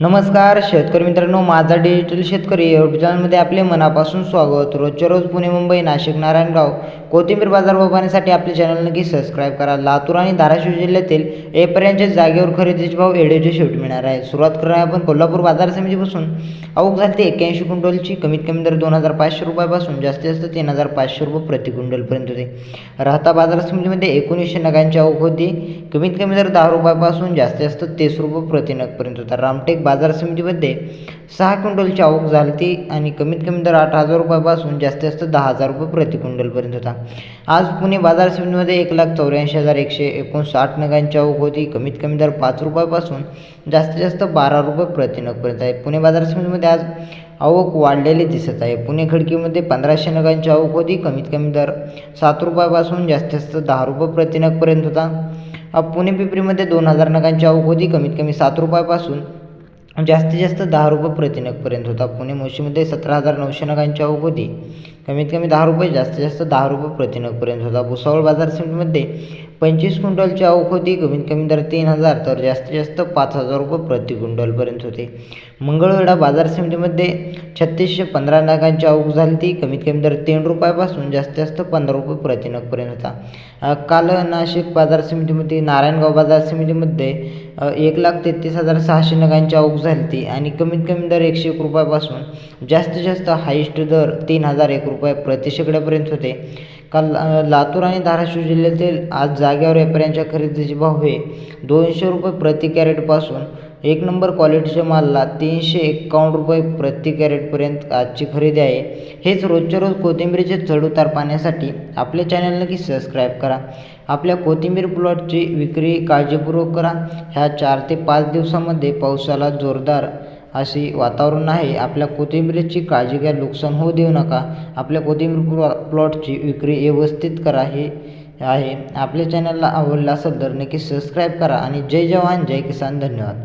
नमस्कार शेतकरी मित्रांनो माझा डिजिटल शेतकरी यूट्यूब चॅनलमध्ये आपले मनापासून स्वागत. रोजच्या रोज पुणे मुंबई नाशिक नारायणगाव कोथिंबीर बाजार पाहण्यासाठी आपले चॅनल नक्की सबस्क्राईब करा. लातूर आणि धाराशिव जिल्ह्यातील एपर्यंतच्या जागेवर खरेदीचे भाव एडेचे शेवट मिळणार आहे सुरुवात करणार आपण कोल्हापूर बाजार समितीपासून. अवघ झाली ते एक्क्याऐंशी क्विंटलची. कमीत कमी दर दोन हजार पाचशे रुपयापासून जास्तीत जास्त तीन हजार पाचशे रुपये प्रति क्विंटलपर्यंत होते. राहता बाजार समितीमध्ये एकोणीसशे नगांची आवक होती. कमीत कमी दर दहा रुपयापासून जास्तीत जास्त तीस रुपये प्रति नगपर्यंत होता. रामटेक बाजार समितीमध्ये सहा क्विंटलची आवक झाली ती आणि कमीत कमी दर आठ हजार रुपयापासून जास्तीत जास्त दहा हजार रुपये प्रति क्विंटलपर्यंत होता. आज पुणे बाजार समितीमध्ये एक लाख चौऱ्याऐंशी हजार एकशे एकोणसाठ नगांची आवक होती. कमीत कमी दर पाच रुपयापासून जास्तीत जास्त बारा रुपये प्रति नगपर्यंत आहे. पुणे बाजार समितीमध्ये आज आवक वाढलेली दिसत आहे. पुणे खडकीमध्ये पंधराशे नगांची आवक होती. कमीत कमी दर सात रुपयापासून जास्तीत जास्त दहा रुपये प्रति नगपर्यंत होता. पुणे पिपरीमध्ये दोन हजार नगांची आवक होती. कमीत कमी सात रुपयापासून जास्तीत जास्त दहा रुपये प्रतिनगपर्यंत होता. पुणे मोशीमध्ये सतरा हजार नऊशे नगांची आवक होती. कमीत कमी दहा रुपये जास्तीत जास्त दहा रुपये प्रतिनगपर्यंत होता. भुसावळ बाजार समितीमध्ये पंचवीस क्विंटलची आवक होती. कमीत कमी दर तीन हजार तर जास्तीत जास्त पाच हजार रुपये प्रति क्विंटलपर्यंत होते. मंगळवेढा बाजार समितीमध्ये छत्तीसशे पंधरा नगांची आवक झाली ती कमीत कमी दर तीन रुपयापासून जास्तीत जास्त पंधरा रुपये प्रतिनगपर्यंत होता. काल नाशिक बाजार समितीमध्ये नारायणगाव बाजार समितीमध्ये एक लाख तेहतीस हजार सहाशे नगांची आवक झाली ती आणि कमीत कमी दर एकशे एक रुपयापासून जास्तीत जास्त हायेस्ट दर तीन हजार एक रुपये प्रति शेकड्यापर्यंत होते. काल लातूर आणि धाराशिव जिल्ह्यातील आज जाग्यावर व्यापाऱ्यांच्या खरेदीचे भाव हे दोनशे रुपये प्रति कॅरेटपासून एक नंबर क्वालिटीच्या मालला तीनशे एक्कावन्न रुपये प्रति कॅरेटपर्यंत आजची खरेदी आहे. हेच रोजच्या रोज कोथिंबीरीचे चढउतार पाहण्यासाठी आपल्या चॅनल नक्की सबस्क्राईब करा. आपल्या कोथिंबीर प्लॉटची विक्री काळजीपूर्वक करा. ह्या चार ते पाच दिवसामध्ये पावसाला जोरदार अशी वातावरण आहे. आपल्या कोथिंबीरीची काळजी घ्या नुकसान होऊ देऊ नका. आपल्या कोथिंबीर प्लॉ प्लॉटची विक्री व्यवस्थित करा. हे आहे. आपल्या चॅनलला आवडलं असेल तर नक्की सबस्क्राईब करा. आणि जय जवान जय किसान. धन्यवाद.